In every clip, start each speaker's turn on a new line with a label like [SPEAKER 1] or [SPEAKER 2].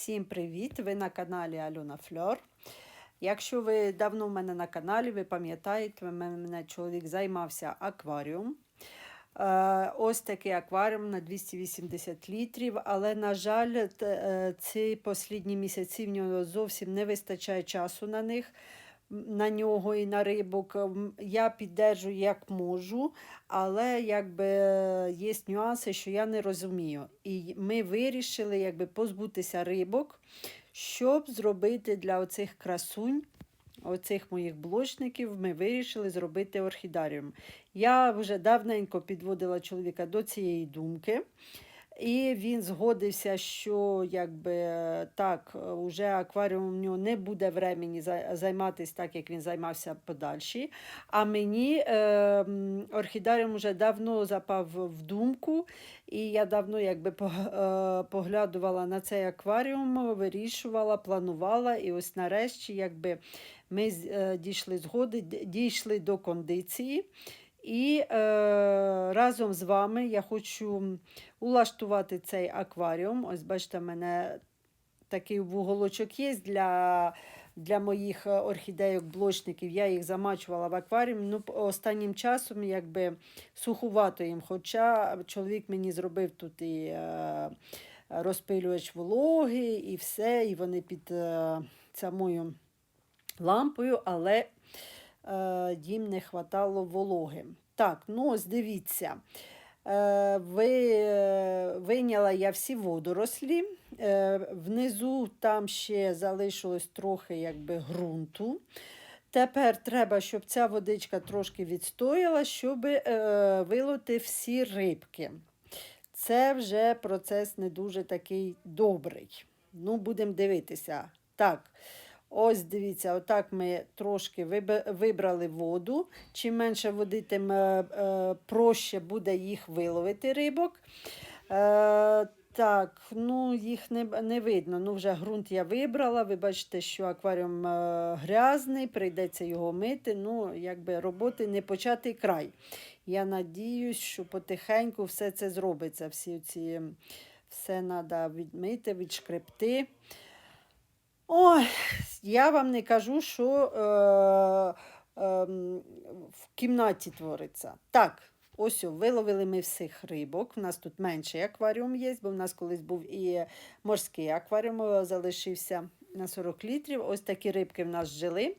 [SPEAKER 1] Всім привіт! Ви на каналі Альона Фльор. Якщо ви давно в мене на каналі, ви пам'ятаєте, в мене чоловік займався акваріум. Е, Ось такий акваріум на 280 літрів, але, на жаль, е, ці останні місяці в нього зовсім не вистачає часу на них. На нього і на рибок я піддержую як можу, але якби є нюанси, що я не розумію. І ми вирішили якби позбутися рибок, щоб зробити для оцих красунь, оцих моїх блочників, ми вирішили зробити орхідаріум. Я вже давненько підводила чоловіка до цієї думки. І він згодився, що якби так, уже акваріум не буде времени за- займатися так, як він займався подальші. А мені е, орхідаріум вже давно запав в думку, і я давно якби е, поглядувала на цей акваріум, вирішувала, планувала. І ось нарешті якби ми е, дійшли згоди, дійшли до кондиції. І е, разом з вами я хочу улаштувати цей акваріум. Ось бачите, в мене такий вуголочок є для, для моїх е, орхідейок-блочників. Я їх замачувала в акваріум. Ну, останнім часом якби сухувато їм. Хоча чоловік мені зробив тут і е, розпилювач вологи, і все, і вони під е, самою лампою, але їм не хватало вологи. Так, ну ось дивіться. Е, е, вийняла я всі водорослі. Е, внизу там ще залишилось трохи якби ґрунту. Тепер треба, щоб ця водичка трошки відстояла, щоб е, вилити всі рибки. Це вже процес не дуже такий добрий. Ну, будемо дивитися. Так, ось дивіться, отак ми трошки вибрали воду. Чим менше води, тим е, е, проще буде їх виловити рибок. Е, так, ну їх не, не видно. Ну, вже ґрунт я вибрала. Ви бачите, що акваріум грязний, прийдеться його мити. Ну, якби роботи не початий край. Я надіюсь, що потихеньку все це зробиться. Всі ці, все треба відмити, відшкребти. Ой, я вам не кажу, що е, е, в кімнаті твориться. Так, ось виловили ми всіх рибок. У нас тут менший акваріум є, бо в нас колись був і морський акваріум, залишився на 40 літрів. Ось такі рибки в нас жили.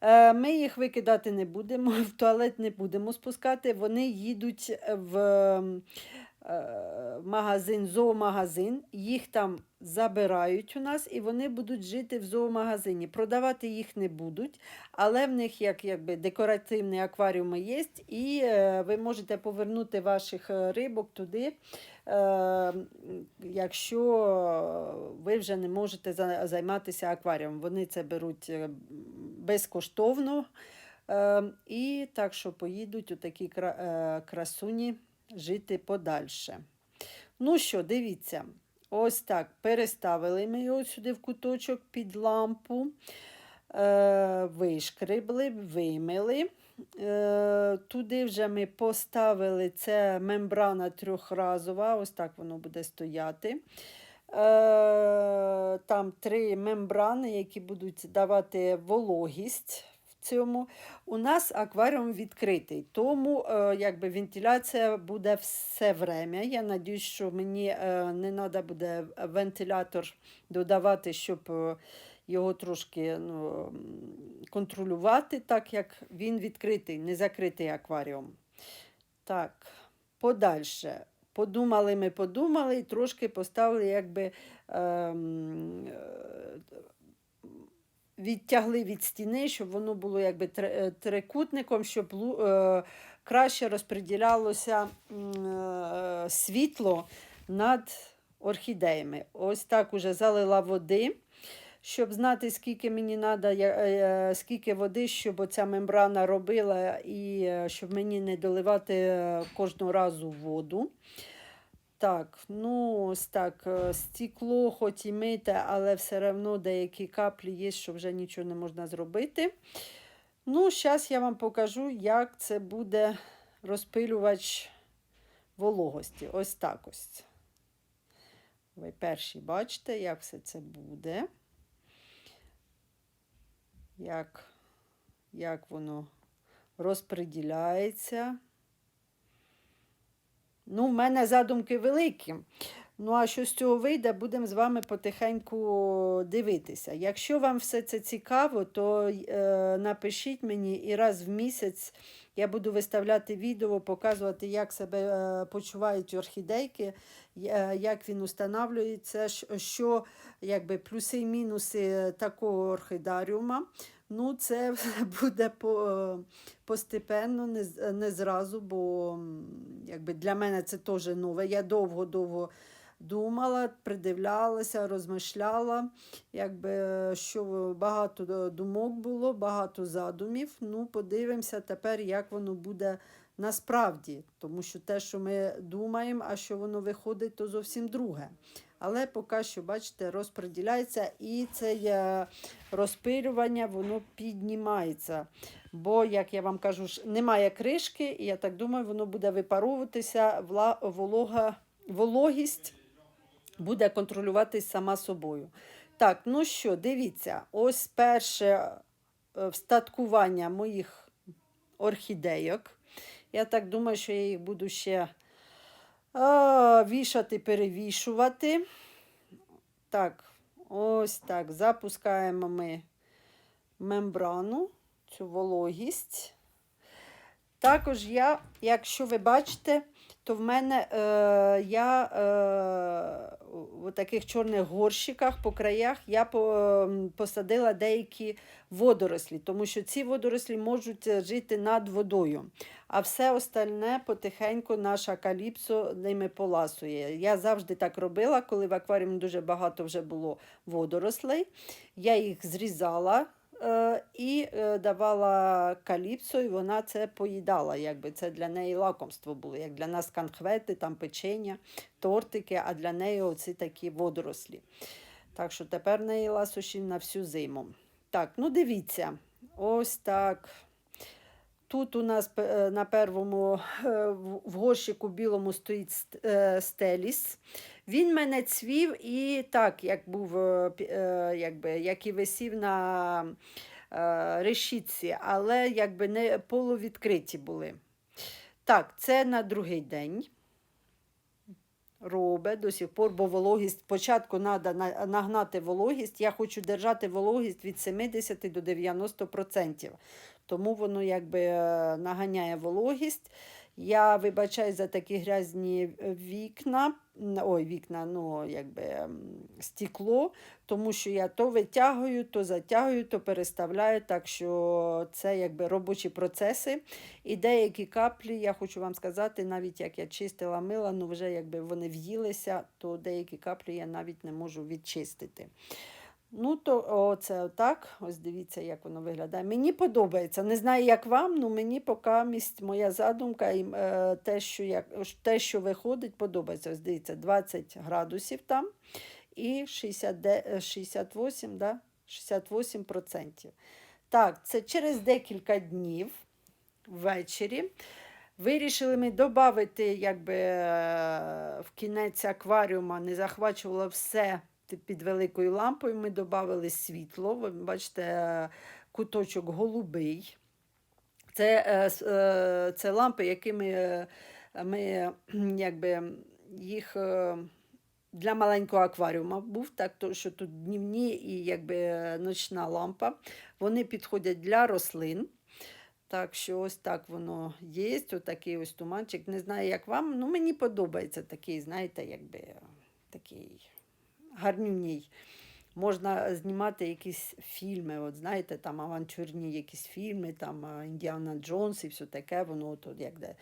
[SPEAKER 1] Е, Ми їх викидати не будемо, в туалет не будемо спускати. Вони їдуть в магазин, зоомагазин, їх там забирають у нас і вони будуть жити в зоомагазині. Продавати їх не будуть, але в них як, якби декоративні акваріуми є, і е, ви можете повернути ваших е, рибок туди, е, якщо ви вже не можете займатися акваріумом. Вони це беруть е, безкоштовно. Е, і так що поїдуть у такі кра- е, красуні жити подальше. Ну що, дивіться, ось так переставили ми його сюди в куточок під лампу, е, вишкребли, вимили. Е, туди вже ми поставили це мембрана трьохразова, ось так воно буде стояти. Е, там три мембрани, які будуть давати вологість цьому. У нас акваріум відкритий, тому е, якби вентиляція буде все время. Я надіюсь, що мені е, не треба буде вентилятор додавати, щоб е, його трошки ну, контролювати, так як він відкритий, не закритий акваріум. Так, подальше. Подумали ми, подумали і трошки поставили, якби ем, е, відтягли від стіни, щоб воно було якби е, трикутником, щоб е, краще розподілялося е, світло над орхідеями. Ось так уже залила води. Щоб знати, скільки мені треба, скільки води, щоб оця мембрана робила, і щоб мені не доливати кожного разу воду. Так, ну ось так, е, стекло хоч і мите, але все одно деякі каплі є, що вже нічого не можна зробити. Ну, зараз я вам покажу, як це буде розпилювач вологості. Ось так ось. Ви перші бачите, як все це буде. Як, як воно розподіляється. Ну, в мене задумки великі. Ну, а що з цього вийде, будемо з вами потихеньку дивитися. Якщо вам все це цікаво, то е, напишіть мені і раз в місяць я буду виставляти відео, показувати, як себе е, почувають орхідейки, е, як він устанавлюється, що якби, плюси і мінуси такого орхідаріума. Ну, це буде по, постепенно, не, не зразу, бо якби, для мене це теж нове. Я довго-довго думала, придивлялася, розмишляла, якби, що багато думок було, багато задумів. Ну, подивимося тепер, як воно буде насправді. Тому що те, що ми думаємо, а що воно виходить, то зовсім друге. Але поки що, бачите, розподіляється і це є розпилювання, воно піднімається. Бо, як я вам кажу, немає кришки, і я так думаю, воно буде випаровуватися, волога, вологість буде контролюватись сама собою. Так, ну що, дивіться, ось перше е, встаткування моїх орхідейок. Я так думаю, що я їх буду ще вішати, перевішувати. Так, ось так. Запускаємо ми мембрану, цю вологість. Також я, якщо ви бачите, то в мене е, я е, у таких чорних горщиках по краях я ем, посадила деякі водорослі, тому що ці водорослі можуть е, жити над водою. А все остальне потихеньку наша каліпсо ними поласує. Я завжди так робила, коли в акваріумі дуже багато вже було водорослей. Я їх зрізала і е, давала каліпсо, і вона це поїдала. Якби це для неї лакомство було, як для нас конхвети, там печення, тортики, а для неї оці такі водорослі. Так що тепер неї ласощі на всю зиму. Так, ну дивіться, ось так. Тут у нас е, на первому е, в- горщику білому стоїть е, стеліс. Він мене цвів і так, як був, е, е, якби, як і висів на е, решітці, але якби не полувідкриті були. Так, це на другий день. Робить до сих пор, бо вологість спочатку треба нагнати вологість. Я хочу держати вологість від 70 до 90%. Тому воно якби наганяє вологість. Я вибачаю за такі грязні вікна, ой, вікна, ну, якби стекло, тому що я то витягую, то затягую, то переставляю. Так що це якби робочі процеси. І деякі каплі, я хочу вам сказати, навіть як я чистила мила, ну вже якби вони в'їлися, то деякі каплі я навіть не можу відчистити. Ну, то оце отак. Ось дивіться, як воно виглядає. Мені подобається. Не знаю, як вам, але мені поки місць моя задумка і е, те, що як, те, що виходить, подобається. Ось дивіться, 20 градусів там і 60, е, 68, да? 68%. Так, це через декілька днів ввечері. Вирішили ми додати, якби е, в кінець акваріума не захвачувало все під великою лампою. Ми додали світло. Ви бачите, е, куточок голубий. Це, е, е, це лампи, якими ми якби, їх для маленького акваріума був, так то, що тут днівні і якби, ночна лампа. Вони підходять для рослин. Так що ось так воно є. Отакий ось туманчик. Не знаю, як вам. Ну, мені подобається такий, знаєте, якби такий гарнюній. Можна знімати якісь фільми, от знаєте, там авантюрні якісь фільми, там е, Індіана Джонс і все таке, воно от як де,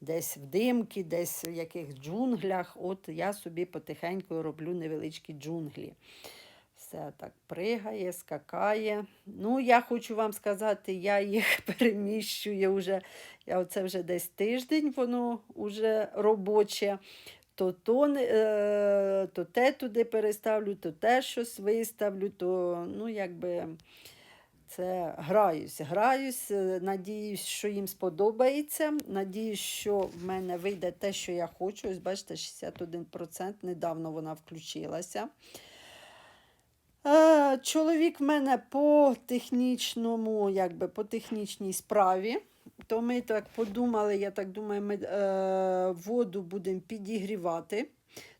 [SPEAKER 1] десь в димки, десь в яких джунглях. От я собі потихеньку роблю невеличкі джунглі. Все так пригає, скакає. Ну, я хочу вам сказати, я їх переміщую вже. Я оце вже десь тиждень, воно вже робоче. То, то, е, то те туди переставлю, то те щось виставлю, то ну, якби Це граюсь, граюсь, е, надіюсь, що їм сподобається. Надіюсь, що в мене вийде те, що я хочу. Ось бачите, 61%. Недавно вона включилася. Е, Чоловік в мене по технічному, якби по технічній справі. То ми так подумали, я так думаю, ми е, воду будемо підігрівати.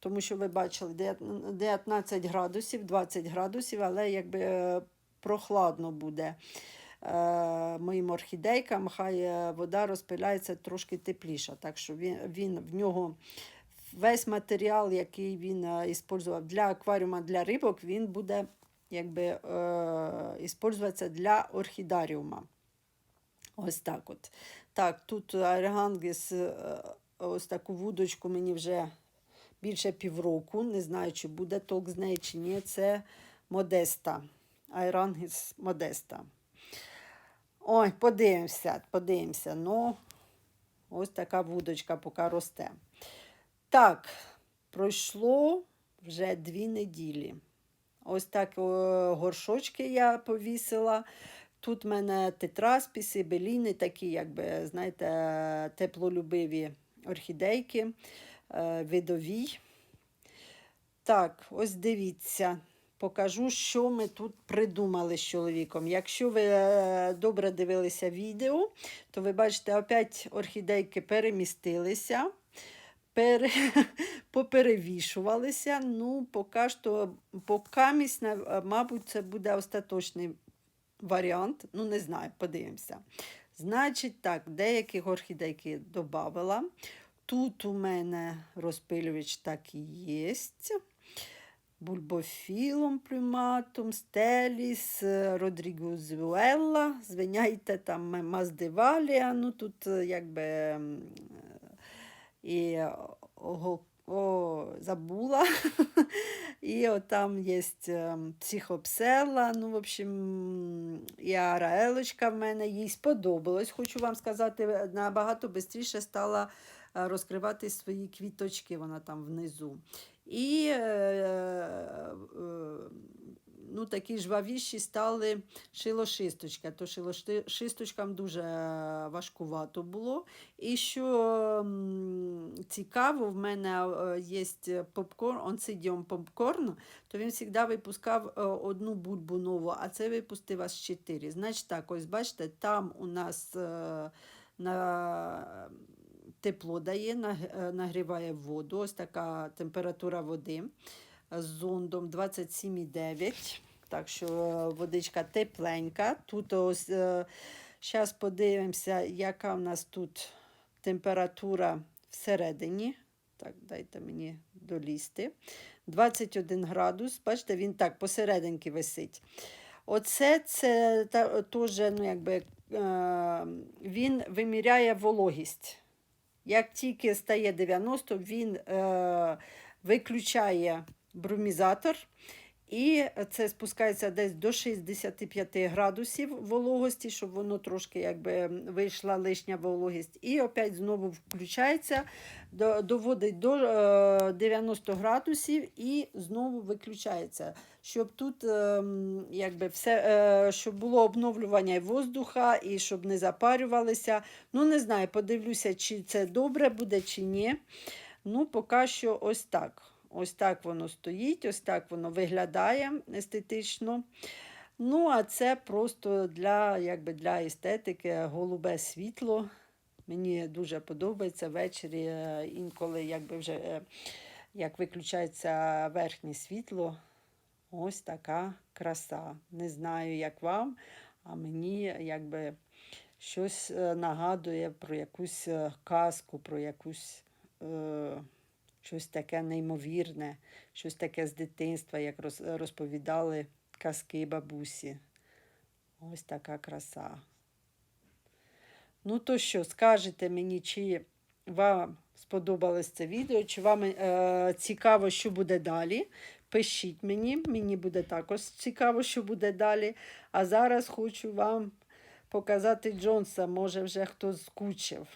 [SPEAKER 1] Тому що ви бачили 19 градусів, 20 градусів, але якби е, прохладно буде е, моїм орхідейкам, хай е, вода розпиляється трошки тепліша. Так що він, він в нього весь матеріал, який він е, іспользував для акваріума для рибок, він буде якби е, іспользуватися для орхідаріума. Ось так от. Так, тут Аргангес, е, ось таку вудочку мені вже більше півроку. Не знаю, чи буде толк з неї, чи ні. Це Модеста. Айрангіс Модеста. Ой, подивимося, подивимося. Ну, ось така вудочка поки росте. Так, пройшло вже дві неділі. Ось так о, горшочки я повісила. Тут в мене тетраспіси, беліни, такі, якби, знаєте, теплолюбиві орхідейки, е, видові. Так, ось дивіться, покажу, що ми тут придумали з чоловіком. Якщо ви е, добре дивилися відео, то ви бачите, опять орхідейки перемістилися, пере... поперевішувалися. Ну, поки що, нав- мабуть, це буде остаточний варіант. Ну, не знаю, подивимося. Значить, так, деяких орхідейки додавала. Тут у мене розпилювач так і є. Бульбофілом плюматум, стеліс, Родрігузуелла, звиняйте, там Маздивалія, ну тут е, якби і ого, о, забула. і от там є психопсела, ну, в общем, і араелочка в мене, їй сподобалось, хочу вам сказати, набагато швидше стала е, розкривати свої квіточки, вона там внизу. І е, е, ну, такі жвавіші стали шилошисточка. То шилошисточкам дуже важкувато було. І що цікаво, в мене е, є попкорн, онсидіум попкорн, то він завжди випускав е, одну бульбу нову, а це випустив аж чотири. Значить так, ось бачите, там у нас е, на тепло дає, е, нагріває воду. Ось така температура води з зондом 27,9. Так що е, водичка тепленька. Тут ось зараз подивимося, яка в нас тут температура всередині. Так, дайте мені долізти. 21 градус. Бачите, він так посерединки висить. Оце це та, теж, ну, якби, е, він виміряє вологість. Як тільки стає 90, він е, виключає брумізатор. І це спускається десь до 65 градусів вологості, щоб воно трошки якби вийшла лишня вологість. І опять знову включається, доводить до е, 90 градусів і знову виключається. Щоб тут ем, якби все, е, щоб було обновлювання воздуха, і щоб не запарювалися. Ну, не знаю, подивлюся, чи це добре буде, чи ні. Ну, поки що ось так. Ось так воно стоїть, ось так воно виглядає естетично. Ну, а це просто для, якби для естетики голубе світло. Мені дуже подобається ввечері, е, інколи якби вже е, як виключається верхнє світло. Ось така краса. Не знаю, як вам, а мені якби щось е, нагадує про якусь казку, про якусь. Е, щось таке неймовірне, щось таке з дитинства, як розповідали казки бабусі. Ось така краса. Ну то що, скажете мені, чи вам сподобалось це відео, чи вам е, цікаво, що буде далі? Пишіть мені, мені буде також цікаво, що буде далі. А зараз хочу вам показати Джонса, може вже хтось скучив.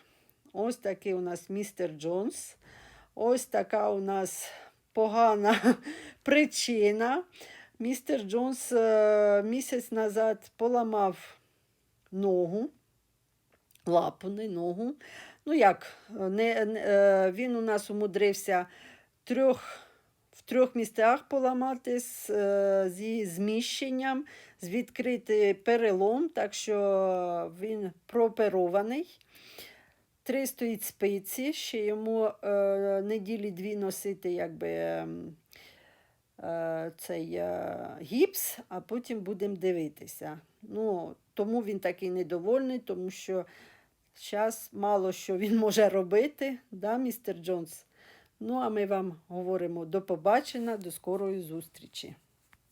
[SPEAKER 1] Ось такий у нас містер Джонс. Ось така у нас погана причина. Містер Джонс е, місяць назад поламав ногу, лапу, не ногу. Ну як, не, не, е, він у нас умудрився трьох, в трьох місцях поламати з, е, зі зміщенням, з відкритий перелом, так що він прооперований. Три стоїть спиці, ще йому е, неділі дві носити якби, ем, е, цей е, гіпс, а потім будемо дивитися. Ну, тому він такий недовольний, тому що зараз мало що він може робити, да, містер Джонс? Ну, а ми вам говоримо до побачення, до скорої зустрічі.